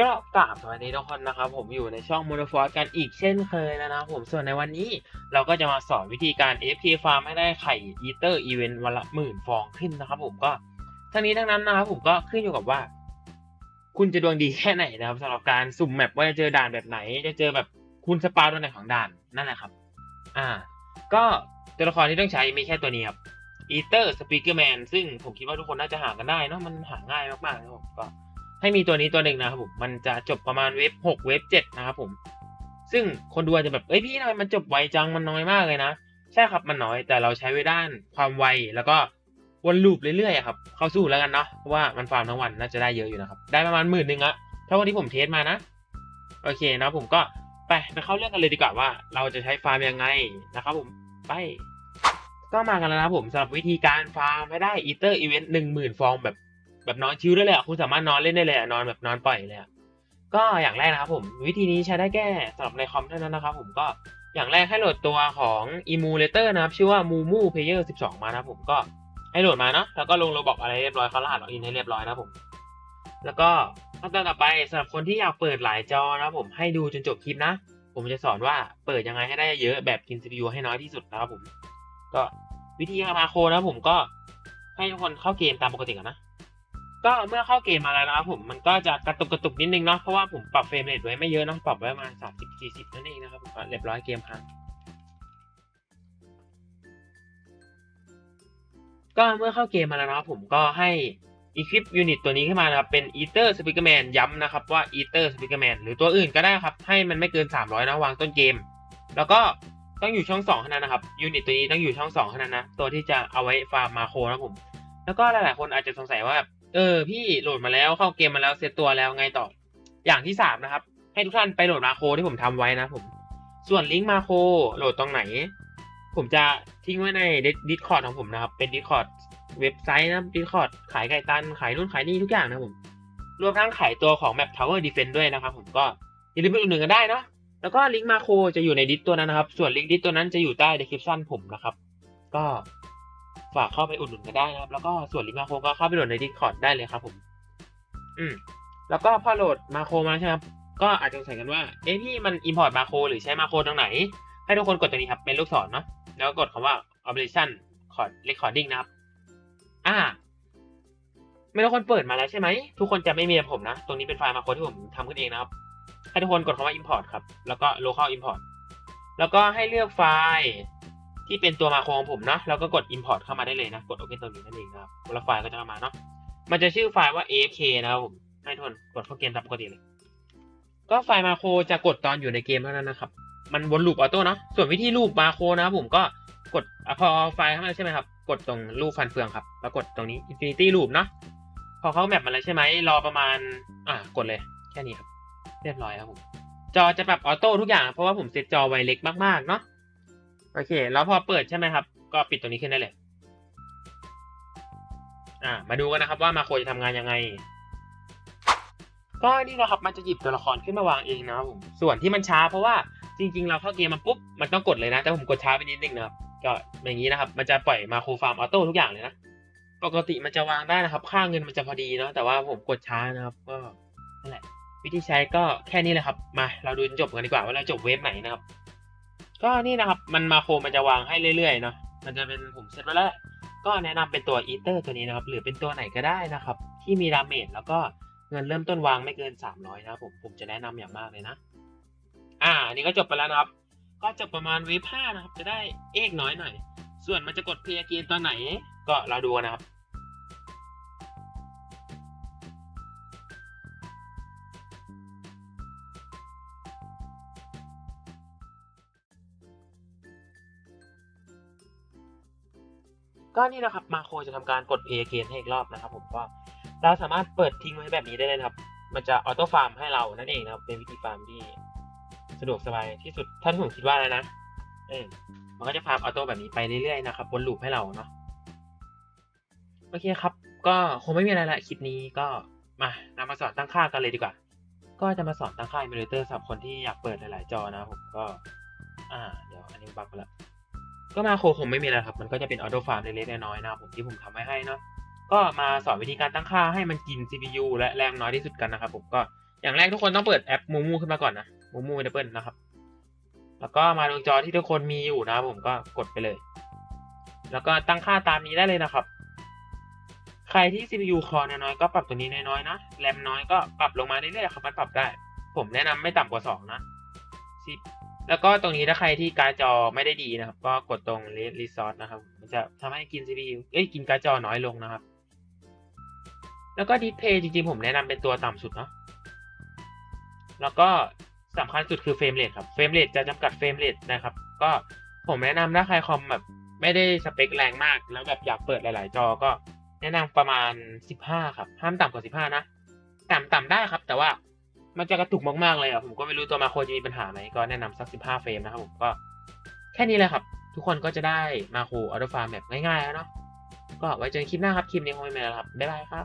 ก็กราบสวัสดีทุกคนนะครับผมอยู่ในช่อง m o n o f o r กันอีกเช่นเคยแล้วนะผมส่วนในวันนี้เราก็จะมาสอนวิธีการ FK Farm ให้ได้ไข่ Eater Event วันละหมื่นฟองขึ้นนะครับผมก็ทั้งนี้ทั้งนั้นนะครับผมก็ขึ้นอยู่กับว่า คุณจะดวงดีแค่ไหนนะครับสำหรับการสุ่มแมปว่าจะเจอด่านแบบไหน จะเจอแบบคุณสปาตัวไหนของด่านนั่นแหละครับ อ่า ก็ตัวละครที่ต้องใช้มีแค่ตัวนี้ครับ Eater Speakerman ซึ่งผมคิดว่าทุกคนน่าจะหากันได้เนอะมันหาง่ายมากๆนะครับผมก็ ให้มีตัวนี้ตัวหนึ่งนะครับผมมันจะจบประมาณเวฟหกเวฟเจ็ดนะครับผมซึ่งคนดูอาจจะแบบเอ้ยพี่ทำไมมันจบไวจังมันน้อยมากเลยนะ ใช่ครับมันน้อยแต่เราใช้ไว้ด้านความไวแล้วก็วนลูปเรื่อยๆครับเข้าสู้แล้วกันเนาะเพราะว่ามันฟาร์มทั้งวันน่าจะได้เยอะอยู่นะครับได้ประมาณหมื่นหนึ่งอะถ้าวันที่ผมเทสมานะโอเคนะผมก็ไปไปเข้าเรื่องกันเลยดีกว่าว่า เราจะใช้ฟาร์มยังไงนะครับผมไปก็มากันแล้วนะผมสำหรับวิธีการฟาร์มให้ได้อีเตอร์อีเวนต์หนึ่งหมื่นฟองแบบ แบบนอนชิลได้เลยอะคุณสามารถนอนเล่นได้เลยอะนอนแบบนอนปล่อยเลยอะก็อย่างแรกนะครับผมวิธีนี้ใช้ได้แค่สำหรับในคอมเท่านั้นนะครับ ผมก็อย่างแรกให้โหลดตัวของ Emulator นะครับ ชื่อว่า Mumu Player 12 มานะครับผมก็ให้โหลดมาเนาะแล้วก็ลงระบบอะไรเรียบร้อยเขารหัสล็อกอินให้เรียบร้อยนะผม แล้วก็ขั้นตอนต่อไปสำหรับคนที่อยากเปิดหลายจอนะผมให้ดูจนจบคลิปนะ ผมจะสอนว่าเปิดยังไงให้ได้เยอะแบบกิน CPU ให้น้อยที่สุดนะครับผม ก็วิธีมาโคนะผมก็ให้ทุกคนเข้าเกมตามปกติก่อนนะ ก็เมื่อเข้าเกมมาแล้วนะครับผมมันก็จะกระตุกกระตุกนิดนึงเนาะเพราะว่าผมปรับเฟรมเรทไว้ไม่เยอะเนาะปรับไว้ประมาณสามสิบสี่สิบนั่นเองนะครับผมเรียบร้อยเกมครับก็เมื่อเข้าเกมมาแล้วนะครับผมก็ให้ equip unit ตัวนี้ขึ้นมานะครับเป็น eater speakerman ย้ำนะครับว่า eater speakerman หรือตัวอื่นก็ได้ครับ ให้มันไม่เกิน 300 นะวางต้นเกม แล้วก็ต้องอยู่ช่อง2เท่านั้นนะครับยูนิตตัวนี้ต้องอยู่ช่อง2เท่านั้นนะตัวที่จะเอาไว้ฟาร์มมาโครนะครับผมแล้วก็หลายๆคนอาจจะสงสัยว่า เออพี่โหลดมาแล้วเข้าเกมมาแล้วเซตตัวแล้วไงต่อ อย่างที่สามนะครับ ให้ทุกท่านไปโหลดมาโคที่ผมทำไว้นะผม ส่วนลิงก์มาโคโหลดตรงไหน ผมจะทิ้งไว้ในดิสคอร์ดของผมนะครับ เป็นดิสคอร์ดเว็บไซต์นะดิสคอร์ดขายไก่ตันขายนู่นขายนี่ทุกอย่างนะผม รวมทั้งขายตัวของแมป Tower Defense ด้วยนะครับผมก็อย่าลืมไปอุดหนุนกันได้เนาะแล้วก็ลิงก์มาโคจะอยู่ในดิสตัวนั้นนะครับ ส่วนลิงก์ดิสตัวนั้นจะอยู่ใต้ description ผมนะครับ ก็ ฝากเข้าไปอุดหนุนกันได้นะครับ แล้วก็ส่วนลิมาโคก็เข้าไปโหลดใน Discord ได้เลยครับผม อืม แล้วก็พอโหลดมาโคมาใช่ไหมครับก็อาจจะสงสัยกันว่า เอ๊ะพี่มัน import มาโคหรือใช้มาโคตรงไหน ให้ทุกคนกดตัวนี้ครับ เป็นลูกศรเนาะ แล้วก็กดคำว่า operation recording นะครับ อ่าไม่ทุกคนเปิดมาแล้วใช่ไหม ทุกคนจะไม่มีผมนะ ตรงนี้เป็นไฟล์มาโคที่ผมทำขึ้นเองนะครับ ให้ทุกคนกดคำว่า import ครับ แล้วก็ local import แล้วก็ให้เลือกไฟล์ ที่เป็นตัวมาโครของผมนะแล้วก็กด import เข้ามาได้เลยนะ กด open ตัวนี้นั่นเองนะครับแล้วไฟล์ก็จะเข้ามาเนาะมันจะชื่อไฟล์ว่า afk นะครับผมให้ทุนกดเข้าเกมตามปกติเลย ก็ไฟล์มาโครจะกดตอนอยู่ในเกมเท่านั้นนะครับ มันวนลูปออโต้เนาะส่วนวิธีลูปมาโครนะครับผมก็กดอพอไฟล์เข้ามาใช่ไหมครับ กดตรงรูปฟันเฟืองครับแล้วกดตรงนี้ infinity loop เนาะพอเขาแมปมาแล้วใช่ไหมรอประมาณอะกดเลยแค่นี้ครับเรียบร้อยครับผมจอจะปรับออโต้ทุกอย่างเพราะว่าผมเซตจอไวเล็กมากๆเนาะ โอเค แล้วพอเปิดใช่ไหมครับ ก็ปิดตัวนี้ขึ้นได้เลย อ่า มาดูกันนะครับว่ามาโคจะทำงานยังไง ก็นี่นะครับ มันจะหยิบตัวละครขึ้นมาวางเองนะครับผม ส่วนที่มันช้าเพราะว่าจริง ๆ เราเข้าเกมมาปุ๊บ มันต้องกดเลยนะ แต่ผมกดช้าไปนิดนึงนะครับ ก็อย่างนี้นะครับ มันจะปล่อยมาโครฟาร์มออโต้ทุกอย่างเลยนะ ปกติมันจะวางได้นะครับ ค่าเงินมันจะพอดีเนาะ แต่ว่าผมกดช้านะครับ ก็นั่นแหละ วิธีใช้ก็แค่นี้แหละครับ มา เราดูจนจบกันดีกว่าว่าเราจบเวฟไหนนะครับ ก็นี่นะครับ มันมาโครมันจะวางให้เรื่อยๆเนาะมันจะเป็นผมเซตไว้แล้ว ก็แนะนำเป็นตัวอีเตอร์ตัวนี้นะครับ หรือเป็นตัวไหนก็ได้นะครับ ที่มีดาเมจแล้วก็เงินเริ่มต้นวางไม่เกิน 300 นะครับผมผมจะแนะนำอย่างมากเลยนะ อ่าอันนี้ก็จบไปแล้วนะครับ ก็จบประมาณเวฟห้านะครับ จะได้เอกน้อยหน่อย ส่วนมันจะกดเพย์เกมตอนไหน ก็เราดูกันนะครับ ก็นี่นะครับมาโครจะทำการกด play again ให้อีกรอบนะครับ ผมก็เราสามารถเปิดทิ้งไว้แบบนี้ได้เลยครับ มันจะออโต้ฟาร์มให้เรานั่นเองนะครับ เป็นวิธีฟาร์มที่สะดวกสบายที่สุดท่านผมคิดว่าแล้วนะเออมันก็จะฟาร์มออโต้แบบนี้ไปเรื่อยๆนะครับวนลูปให้เราเนาะโอเคครับ ก็คงไม่มีอะไรละคลิปนี้ก็มาเรามาสอนตั้งค่ากันเลยดีกว่า ก็จะมาสอนตั้งค่า emulator สำหรับคนที่อยากเปิดหลายๆจอนะครับผมก็ อ่า เดี๋ยวอันนี้บักไปแล้ว ก็มาโคคงไม่มีแล้วครับ มันก็จะเป็นออโต้ฟาร์มเล็กๆน้อยๆนะครับผมที่ผมทำไว้ให้เนาะก็มาสอนวิธีการตั้งค่าให้มันกิน CPU และแรงน้อยที่สุดกันนะครับผมก็อย่างแรกทุกคนต้องเปิดแอปมูมูขึ้นมาก่อนนะมูมูดับเบิลนะครับ แล้วก็มาลงจอที่ทุกคนมีอยู่นะครับผมก็กดไปเลย แล้วก็ตั้งค่าตามนี้ได้เลยนะครับ ใครที่ CPU คอน้อยๆก็ปรับตัวนี้น้อยๆนะแรมน้อยก็ปรับลงมาเรื่อยๆครับมันปรับได้ ผมแนะนำไม่ต่ำกว่า 2 นะ10 แล้วก็ตรงนี้ถ้าใครที่การ์ดจอไม่ได้ดีนะครับ ก็กดตรง Resource นะครับ มันจะทำให้กิน CPU เอ้ยกินการ์ดจอน้อยลงนะครับ แล้วก็ดิสเพย์จริงๆ ผมแนะนำเป็นตัวต่ำสุดเนาะแล้วก็สำคัญสุดคือเฟรมเรทครับเฟรมเรทจะจำกัดเฟรมเรทนะครับ ก็ผมแนะนำถ้าใครคอมแบบไม่ได้สเปคแรงมาก แล้วแบบอยากเปิดหลาย ๆ จอก็แนะนำประมาณ 15 ครับ ห้ามต่ำกว่า 15 นะ ต่ำต่ำได้ครับ แต่ว่า มันจะกระตุกมากๆเลยอะผมก็ไม่รู้ตัวมาโครจะมีปัญหาไหมก็แนะนำสัก 15 เฟรมนะครับผมก็แค่นี้เลยครับ ทุกคนก็จะได้มาโครอัลโตฟาร์มแบบง่ายๆแล้วเนาะก็ไว้เจอกันคลิปหน้าครับ คลิปนี้คงไม่มีแล้วครับบ๊ายบายครับ